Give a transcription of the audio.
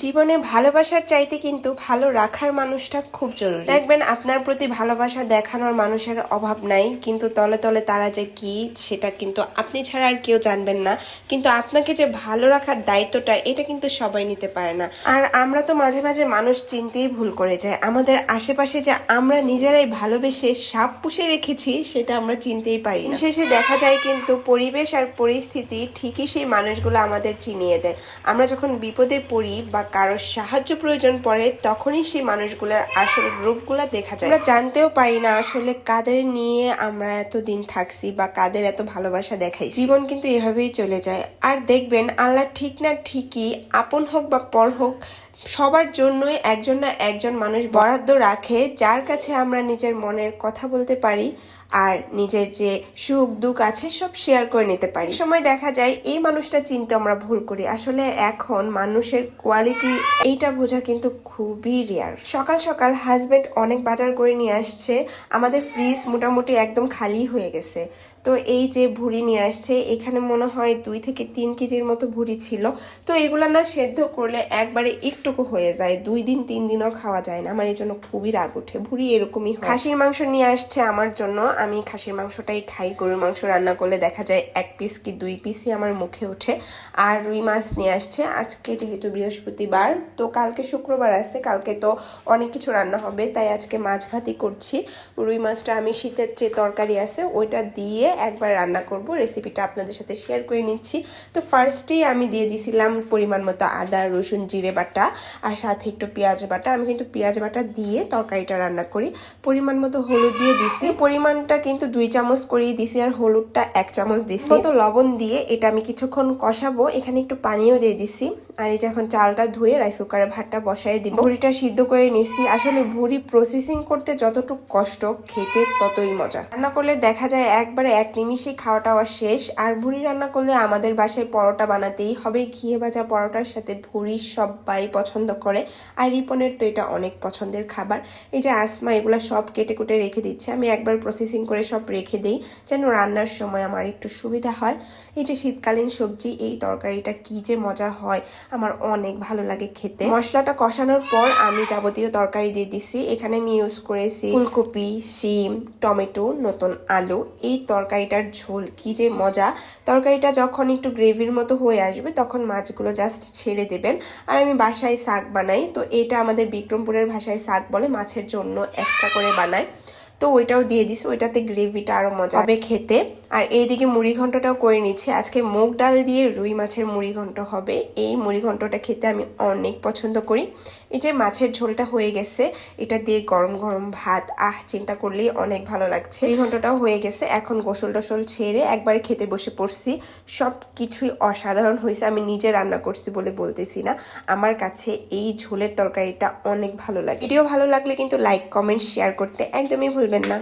জীবনে ভালোবাসার চাইতে কিন্তু ভালো রাখার মানুষটা খুব জরুরি। দেখবেন আপনার প্রতি ভালোবাসা দেখানোর মানুষের অভাব নাই, কিন্তু তলে তলে তারা যে কি, সেটা কিন্তু আপনি ছাড়া আর কেউ জানবেন না। কিন্তু আপনাকে যে ভালো রাখার দায়িত্বটা, এটা কিন্তু সবাই নিতে পারে না। আর আমরা তো মাঝে মাঝে মানুষ চিনতেই ভুল করে যায় আমাদের আশেপাশে যে আমরা নিজেরাই ভালোবেসে সাপ পুষে রেখেছি, সেটা আমরা চিনতেই পারি না। শেষে দেখা যায় কিন্তু পরিবেশ আর পরিস্থিতি ঠিকই সেই মানুষগুলো আমাদের চিনিয়ে দেয়। আমরা যখন বিপদে পড়ি বা কারোর সাহায্য প্রয়োজন পড়ে, তখনই সেই মানুষগুলোর আসল রূপগুলো দেখা যায়। আমরা জানতেও পারি না আসলে কাদের নিয়ে আমরা এতদিন থাকছি বা কাদের এত ভালোবাসা দেখাই জীবন কিন্তু এভাবেই চলে যায়। আর দেখবেন, আল্লাহ ঠিক না ঠিকই আপন হোক বা পর হোক, সবার জন্যই একজন না একজন মানুষ বরাদ্দ রাখে, যার কাছে আমরা নিজের মনের কথা বলতে পারি আর নিজের যে সুখ, দুঃখ আছে, সব শেয়ার করে নিতে পারি। সময় দেখা যায়, এই মানুষটা চিনতে আমরা ভুল করি। আসলে এখন মানুষের কোয়ালিটি এইটা বোঝা কিন্তু খুবই রেয়ার সকাল সকাল হাজবেন্ড অনেক বাজার করে নিয়ে আসছে। আমাদের ফ্রিজ মোটামুটি একদম খালি হয়ে গেছে। তো এই যে ভুড়ি নিয়ে আসছে, এখানে মনে হয় দুই থেকে তিন কেজির মতো ভুড়ি ছিল। তো এগুলো না সেদ্ধ করলে একবারে একটুকু হয়ে যায়, দুই দিন, তিন দিনও খাওয়া যায় না। আমার এই জন্য খুবই রাগ ওঠে ভুড়ি এরকমই হয়। খাসির মাংস নিয়ে আসছে আমার জন্য, আমি খাসির মাংসটাই খাই। গরুর মাংস রান্না করলে দেখা যায় এক পিস কি দুই পিসই আমার মুখে ওঠে। আর রুই মাছ নিয়ে আসছে, আজকে যেহেতু বৃহস্পতিবার, তো কালকে শুক্রবার আছে, কালকে তো অনেক কিছু রান্না হবে, তাই আজকে মাছ ভাতি করছি। রুই মাছটা আমি শীতের যে তরকারি আছে, ওইটা দিয়ে একবার রান্না করব রেসিপিটা আপনাদের সাথে শেয়ার করে নিচ্ছি। তো ফার্স্টেই আমি দিয়ে দিছিলাম পরিমাণ মতো আদা, রসুন, জিরে বাটা আর সাথে একটু পেঁয়াজ বাটা। আমি কিন্তু পেঁয়াজ বাটা দিয়ে তরকারিটা রান্না করি। পরিমাণ মতো হলুদ দিয়ে দিছি। পরিমাণটা কিন্তু দুই চামচ করেই দিছি আর হলুদটা এক চামচ দিছি। তো লবণ দিয়ে এটা আমি কিছুক্ষণ কষাবো। এখানে একটু পানিও দিয়ে দিছি। আর এই যে এখন চালটা ধুয়ে রাইস কুকারে ভাতটা বসাই দিব। ভুড়িটা সিদ্ধ করে নিছি। আসলে ভুড়ি প্রসেসিং করতে যতটুকু কষ্ট, খেতে ততই মজা। রান্না করলে দেখা যায় একবারে এক নিমিষে খাওয়া টাওয়া শেষ। আর ভুড়ি রান্না করলে আমাদের বাসায় পরোটা বানাতেই হবে। ঘিয়ে ভাজা পরোটার সাথে ভুড়ি সবাই পছন্দ করে। আর রিপনের তো এটা অনেক পছন্দের খাবার। এই যে আসমা, এগুলো সব কেটে কুটে রেখে দিচ্ছে। আমি একবার প্রসেসিং করে সব রেখে দিই, যেন রান্নার সময় আমার একটু সুবিধা হয়। এই যে শীতকালীন সবজি, এই তরকারিটা কি যে মজা হয়। আমার অনেক ভালো লাগে খেতে। মশলাটা কষানোর পর আমি যাবতীয় তরকারি দিয়ে দিছি। এখানে আমি ইউজ করেছি ফুলকপি, শিম, টমেটো, নতুন আলু। এই তরকারিটার ঝোল কি যে মজা। তরকারিটা যখন একটু গ্রেভির মতো হয়ে আসবে, তখন মাছগুলো জাস্ট ছেড়ে দেবেন। আর আমি বাসায় শাক বানাই, তো এটা আমাদের বিক্রমপুরের ভাষায় শাক বলে, মাছের জন্য এক্সট্রা করে বানাই তো ওইটাও দিয়ে দিছি ওইটাতে গ্রেভিটা আরও মজা হবে খেতে। আর এইদিকে মুড়ি ঘন্টটাও করে নিচ্ছি। আজকে মুগ ডাল দিয়ে রুই মাছের মুড়ি ঘন্ট হবে। এই মুড়ি ঘন্টটা খেতে আমি অনেক পছন্দ করি। এই যে মাছের ঝোলটা হয়ে গেছে, এটা দিয়ে গরম গরম ভাত, আহ, চিন্তা করলেই অনেক ভালো লাগছে। এই ঘন্টাটাও হয়ে গেছে, এখন গোসল টসল ছেড়ে একবার খেতে বসে পড়ছি। সব কিছুই অসাধারণ হয়েছে, আমি নিজে রান্না করছি বলে বলতেছি না। আমার কাছে এই ঝোলের তরকারিটা অনেক ভালো লাগে। ভিডিও ভালো লাগলে কিন্তু লাইক কমেন্ট শেয়ার করতে একদমই ভুলবেন না।